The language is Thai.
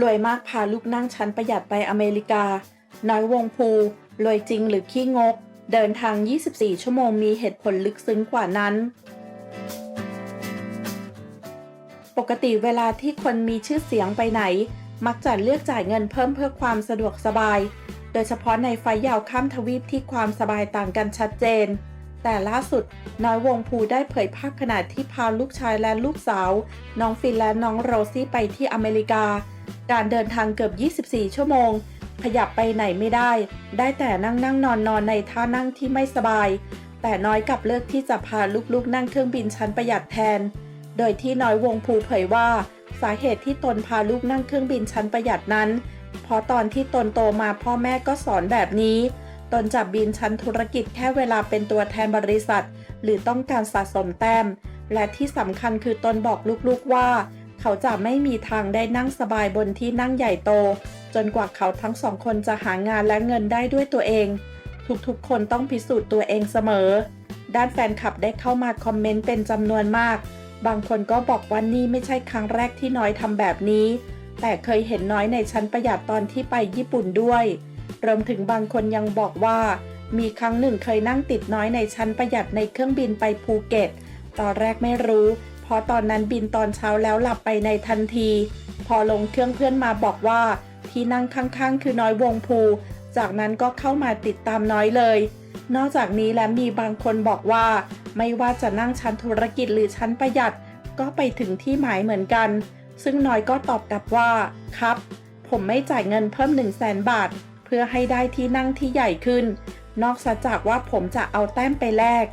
รวยมากพาลูกนั่งชั้นประหยัดไปอเมริกา น้อยวงภูรวยจริงหรือขี้งก เดินทาง 24 ชั่วโมงมีเหตุผลลึกซึ้งกว่านั้น ปกติเวลาที่คนมีชื่อเสียงไปไหน มักจะเลือกจ่ายเงินเพิ่มเพื่อความสะดวกสบาย โดยเฉพาะในไฟยาวข้ามทวีปที่ความสบายต่างกันชัดเจน แต่ล่าสุดน้อยวงภูได้เผยภาพขณะที่พาลูกชายและลูกสาว น้องฟินและน้องโรซี่ไปที่อเมริกา การเดินทางเกือบ 24 ชั่วโมง ขยับไปไหนไม่ได้ ได้แต่นั่งนั่งนอนนอนในท่านั่งที่ไม่สบาย แต่น้อยกลับเลือกที่จะพาลูกๆ นั่งเครื่องบินชั้นประหยัดแทน โดยที่น้อยวงภูเผยว่า สาเหตุที่ตนพาลูกนั่งเครื่องบินชั้นประหยัดนั้น เพราะตอนที่ตนโตมาพ่อแม่ก็สอนแบบนี้ ตนจับบินชั้นธุรกิจแค่เวลาเป็นตัวแทนบริษัท หรือต้องการสะสมแต้ม และที่สำคัญคือตนบอกลูกๆว่า เขาจะไม่มีทางได้นั่งสบายบนที่นั่งใหญ่โต จนกว่าเขาทั้งสองคนจะหางานและเงินได้ด้วยตัวเอง ทุกๆคนต้องพิสูจน์ตัวเองเสมอ ด้านแฟนคลับได้เข้ามาคอมเมนต์เป็นจำนวนมาก บางคนก็บอกว่านี่ไม่ใช่ครั้งแรกที่น้อยทำแบบนี้ แต่เคยเห็นน้อยในชั้นประหยัดตอนที่ไปญี่ปุ่นด้วย รวมถึงบางคนยังบอกว่า มีครั้งหนึ่งเคยนั่งติดน้อยในชั้นประหยัดในเครื่องบินไปภูเก็ต ตอนแรกไม่รู้ เพราะตอนนั้นบินตอนเช้าแล้วหลับไปในทันที พอลงเครื่องเพื่อนมาบอกว่า ที่นั่งข้างๆ คือน้อยวงภู จากนั้นก็เข้ามาติดตามน้อยเลย นอกจากนี้และมีบางคนบอกว่า ไม่ว่าจะนั่งชั้นธุรกิจหรือชั้นประหยัด ก็ไปถึงที่หมายเหมือนกัน ซึ่งน้อยก็ตอบกลับว่า ครับ ผมไม่จ่ายเงินเพิ่ม 1 0 0 0 0แสนบาท พื่อให้ได้ที่นั่งที่ใหญ่ขึ้น นอกจากว่าผมจะเอาแต้มไปแลก